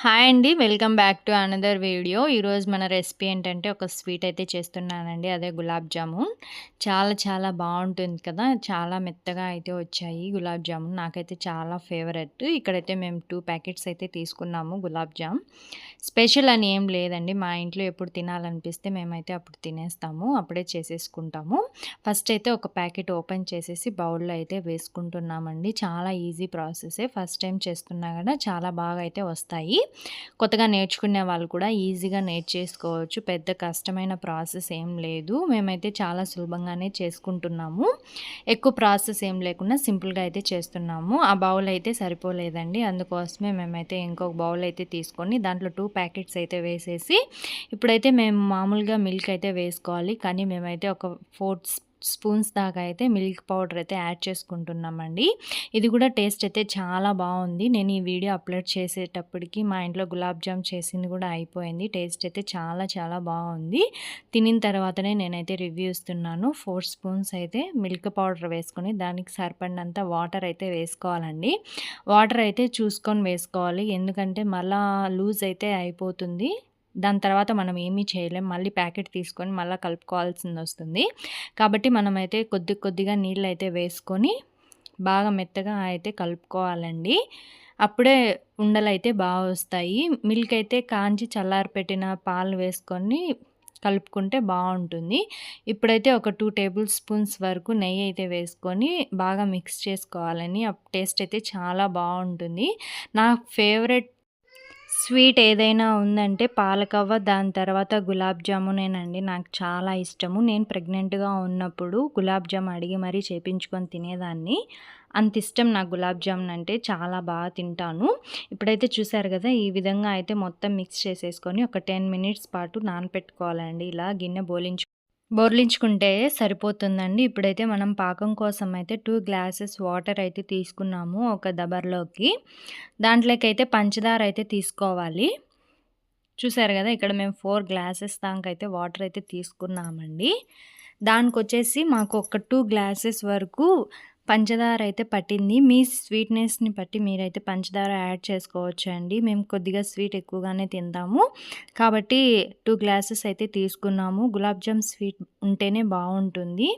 Hi అండి welcome back to another video. ఈరోజు మన రెసిపీ ఏంటంటే ఒక స్వీట్ అయితే చేస్తున్నానండి అదే గులాబ్ జామున్ చాలా చాలా బాగుంటుంది కదా చాలా మెత్తగా అయితే వచ్చాయి గులాబ్ జామున్ నాకైతే చాలా ఫేవరెట్. ఇక్కడైతే మేము టూ ప్యాకెట్స్ అయితే తీసుకున్నాము గులాబ్ జామ్. స్పెషల్ అని ఏం లేదండి మా ఇంట్లో ఎప్పుడు తినాలనిపిస్తే మేమైతే అప్పుడు తినేస్తాము అప్పుడే చేసేసుకుంటాము. ఫస్ట్ అయితే ఒక ప్యాకెట్ ఓపెన్ చేసేసి బౌల్లో అయితే వేసుకుంటున్నామండి. చాలా ఈజీ ప్రాసెసే ఫస్ట్ టైం చేస్తున్నా కూడా చాలా బాగా అయితే వస్తాయి. కొత్తగా నేర్చుకునే వాళ్ళు కూడా ఈజీగా నేర్చేసుకోవచ్చు. పెద్ద కష్టమైన ప్రాసెస్ ఏం లేదు. మేమైతే చాలా సులభంగానే చేసుకుంటున్నాము. ఎక్కువ ప్రాసెస్ ఏం లేకుండా సింపుల్గా అయితే చేస్తున్నాము. ఆ బౌల్ అయితే సరిపోలేదండి. అందుకోసమే మేమైతే ఇంకొక బౌల్ అయితే తీసుకొని దాంట్లో టూ ప్యాకెట్స్ అయితే వేసేసి ఇప్పుడైతే మేము మామూలుగా మిల్క్ అయితే వేసుకోవాలి. కానీ మేమైతే ఒక ఫోర్త్ స్పూన్స్ దాకా అయితే మిల్క్ పౌడర్ అయితే యాడ్ చేసుకుంటున్నామండి. ఇది కూడా టేస్ట్ అయితే చాలా బాగుంది. నేను ఈ వీడియో అప్లోడ్ చేసేటప్పటికి మా ఇంట్లో గులాబ్ జామ్ చేసింది కూడా అయిపోయింది. టేస్ట్ అయితే చాలా చాలా బాగుంది. తినిన తర్వాతనే నేనైతే రివ్యూ ఇస్తున్నాను. ఫోర్ స్పూన్స్ అయితే మిల్క్ పౌడర్ వేసుకొని దానికి సరిపడినంత వాటర్ అయితే వేసుకోవాలండి. వాటర్ అయితే చూసుకొని వేసుకోవాలి. ఎందుకంటే మళ్ళా లూజ్ అయితే అయిపోతుంది. దాని తర్వాత మనం ఏమీ చేయలేం. మళ్ళీ ప్యాకెట్ తీసుకొని మళ్ళీ కలుపుకోవాల్సింది వస్తుంది. కాబట్టి మనమైతే కొద్ది కొద్దిగా నీళ్ళు అయితే వేసుకొని బాగా మెత్తగా అయితే కలుపుకోవాలండి. అప్పుడే ఉండలు అయితే బాగా వస్తాయి. మిల్క్ అయితే కాంచి చల్లారి పెట్టిన పాలు వేసుకొని కలుపుకుంటే బాగుంటుంది. ఇప్పుడైతే ఒక టూ టేబుల్ స్పూన్స్ వరకు నెయ్యి అయితే వేసుకొని బాగా మిక్స్ చేసుకోవాలని. టేస్ట్ అయితే చాలా బాగుంటుంది. నా ఫేవరెట్ స్వీట్ ఏదైనా ఉందంటే పాలకవ్వ దాని తర్వాత గులాబ్ జామునేనండి. నాకు చాలా ఇష్టము. నేను ప్రెగ్నెంట్గా ఉన్నప్పుడు గులాబ్ జామ్ అడిగి మరీ చేపించుకొని తినేదాన్ని. అంత ఇష్టం నాకు గులాబ్ జామున్ అంటే చాలా బాగా తింటాను. ఇప్పుడైతే చూసారు కదా ఈ విధంగా అయితే మొత్తం మిక్స్ చేసేసుకొని ఒక టెన్ మినిట్స్ పాటు నానపెట్టుకోవాలండి. ఇలా గిన్నె బోలించు బోర్లించుకుంటే సరిపోతుందండి. ఇప్పుడైతే మనం పాకం కోసం అయితే టూ గ్లాసెస్ వాటర్ అయితే తీసుకున్నాము ఒక దబర్లోకి. దాంట్లోకి అయితే పంచదార అయితే తీసుకోవాలి. చూసారు కదా ఇక్కడ మేము ఫోర్ గ్లాసెస్ దాకైతే వాటర్ అయితే తీసుకున్నామండి. దానికి వచ్చేసి మాకు ఒక టూ గ్లాసెస్ వరకు పంచదార అయితే పట్టింది. మీ స్వీట్నెస్ని బట్టి మీరైతే పంచదార యాడ్ చేసుకోవచ్చు అండి. మేము కొద్దిగా స్వీట్ ఎక్కువగానే తిందాము కాబట్టి టూ గ్లాసెస్ అయితే తీసుకున్నాము. గులాబ్ జామ్ స్వీట్ ఉంటేనే బాగుంటుంది.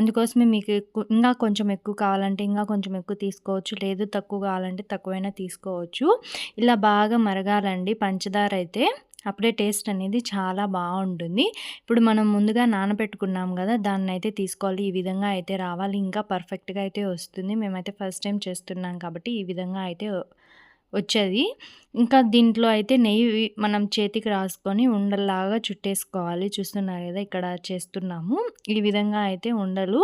అందుకోసమే మీకు ఎక్కువ ఇంకా కొంచెం ఎక్కువ కావాలంటే ఇంకా కొంచెం ఎక్కువ తీసుకోవచ్చు. లేదు తక్కువ కావాలంటే తక్కువైనా తీసుకోవచ్చు. ఇలా బాగా మరగాలండి పంచదార అయితే. అప్పుడే టేస్ట్ అనేది చాలా బాగుంటుంది. ఇప్పుడు మనం ముందుగా నానబెట్టుకున్నాం కదా దాన్ని అయితే తీసుకోవాలి. ఈ విధంగా అయితే రావాలి. ఇంకా పర్ఫెక్ట్గా అయితే వస్తుంది. మేమైతే ఫస్ట్ టైం చేస్తున్నాం కాబట్టి ఈ విధంగా అయితే వచ్చేది. ఇంకా దీంట్లో అయితే నెయ్యి మనం చేతికి రాసుకొని ఉండల్లాగా చుట్టేసుకోవాలి. చూస్తున్నారు కదా ఇక్కడ చేస్తున్నాము. ఈ విధంగా అయితే ఉండలు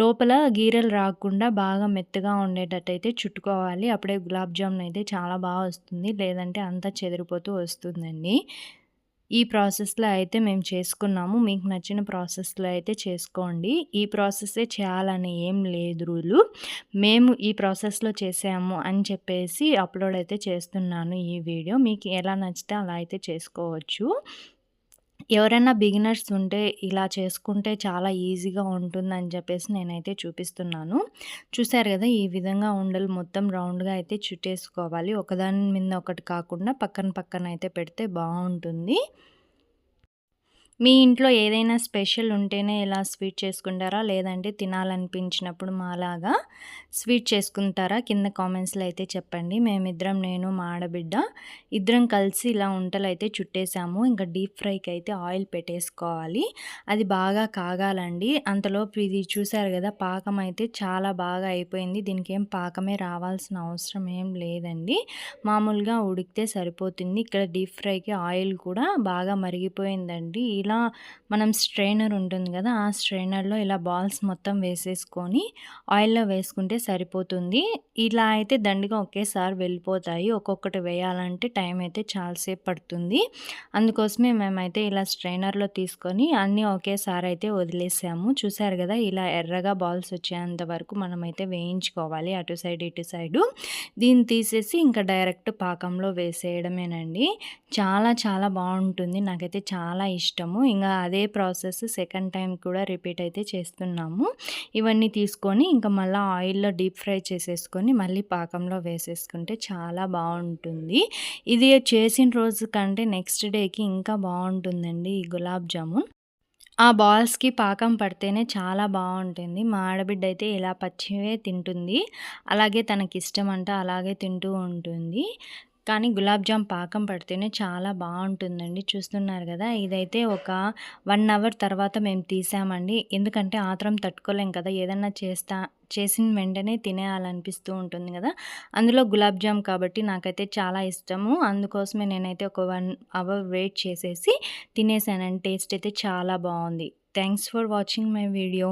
లోపల గీరెలు రాకుండా బాగా మెత్తగా ఉండేటట్టు అయితే చుట్టుకోవాలి. అప్పుడే గులాబ్ జామున్ అయితే చాలా బాగా వస్తుంది. లేదంటే అంతా చెదిరిపోతూ వస్తుందండి. ఈ ప్రాసెస్లో అయితే మేము చేసుకున్నాము. మీకు నచ్చిన ప్రాసెస్లో అయితే చేసుకోండి. ఈ ప్రాసెస్సే చేయాలని ఏం లేదు రూలు. మేము ఈ ప్రాసెస్లో చేసాము అని చెప్పేసి అప్లోడ్ అయితే చేస్తున్నాను ఈ వీడియో. మీకు ఎలా నచ్చితే అలా అయితే చేసుకోవచ్చు. ఎవరైనా బిగినర్స్ ఉంటే ఇలా చేసుకుంటే చాలా ఈజీగా ఉంటుందని చెప్పేసి నేనైతే చూపిస్తున్నాను. చూసారు కదా ఈ విధంగా ఉండలు మొత్తం రౌండ్గా అయితే చుట్టేసుకోవాలి. ఒకదాని మీద ఒకటి కాకుండా పక్కన పక్కన అయితే పెడితే బాగుంటుంది. మీ ఇంట్లో ఏదైనా స్పెషల్ ఉంటేనే ఇలా స్వీట్ చేసుకుంటారా? లేదంటే తినాలనిపించినప్పుడు మాలాగా స్వీట్ చేసుకుంటారా? కింద కామెంట్స్లో అయితే చెప్పండి. మేమిద్దరం నేను మా ఆడబిడ్డ ఇద్దరం కలిసి ఇలా వంటలు అయితే చుట్టేసాము. ఇంకా డీప్ ఫ్రైకి అయితే ఆయిల్ పెట్టేసుకోవాలి. అది బాగా కాగాలండి. అంతలోపు ఇది చూసారు కదా పాకం అయితే చాలా బాగా అయిపోయింది. దీనికి ఏం పాకమే రావాల్సిన అవసరం ఏం లేదండి. మామూలుగా ఉడికితే సరిపోతుంది. ఇక్కడ డీప్ ఫ్రైకి ఆయిల్ కూడా బాగా మరిగిపోయిందండి. ఇలా మనం స్ట్రైనర్ ఉంటుంది కదా ఆ స్ట్రైనర్లో ఇలా బాల్స్ మొత్తం వేసేసుకొని ఆయిల్లో వేసుకుంటే సరిపోతుంది. ఇలా అయితే దండిగా ఒకేసారి వెళ్ళిపోతాయి. ఒక్కొక్కటి వేయాలంటే టైం అయితే చాలాసేపు పడుతుంది. అందుకోసమే మేమైతే ఇలా స్ట్రైనర్లో తీసుకొని అన్నీ ఒకేసారి అయితే వదిలేసాము. చూసారు కదా ఇలా ఎర్రగా బాల్స్ వచ్చేంత వరకు మనమైతే వేయించుకోవాలి అటు సైడ్ ఇటు సైడు. దీన్ని తీసేసి ఇంకా డైరెక్ట్ పాకంలో వేసేయడమేనండి. చాలా చాలా బాగుంటుంది. నాకైతే చాలా ఇష్టము. చేసాము. ఇంకా అదే ప్రాసెస్ సెకండ్ టైం కూడా రిపీట్ అయితే చేస్తున్నాము. ఇవన్నీ తీసుకొని ఇంకా మళ్ళీ ఆయిల్‌లో డీప్ ఫ్రై చేసేసుకొని మళ్ళీ పాకంలో వేసేసుకుంటే చాలా బాగుంటుంది ఇది చేసిన రోజు కంటే నెక్స్ట్ డేకి ఇంకా బాగుంటుందండి ఈ గులాబ్ జామున్. ఆ బాల్స్‌కి పాకం పడితేనే చాలా బాగుంటుంది మా ఆడబిడ్డ అయితే ఇలా పచ్చివే తింటుంది. అలాగే తనకి ఇష్టం అంటే అలాగే తింటూ ఉంటుంది. కానీ గులాబ్ జామ్ పాకం పడితేనే చాలా బాగుంటుందండి చూస్తున్నారు కదా ఇదైతే ఒక వన్ అవర్ తర్వాత మేము తీసామండి. ఎందుకంటే ఆత్రం తట్టుకోలేం కదా! ఏదన్నా చేస్తా చేసిన వెంటనే తినేయాలనిపిస్తూ ఉంటుంది కదా అందులో గులాబ్ జామ్ కాబట్టి నాకైతే చాలా ఇష్టము. అందుకోసమే నేనైతే ఒక వన్ అవర్ వెయిట్ చేసేసి తినేసానండి. టేస్ట్ అయితే చాలా బాగుంది thanks for watching my video.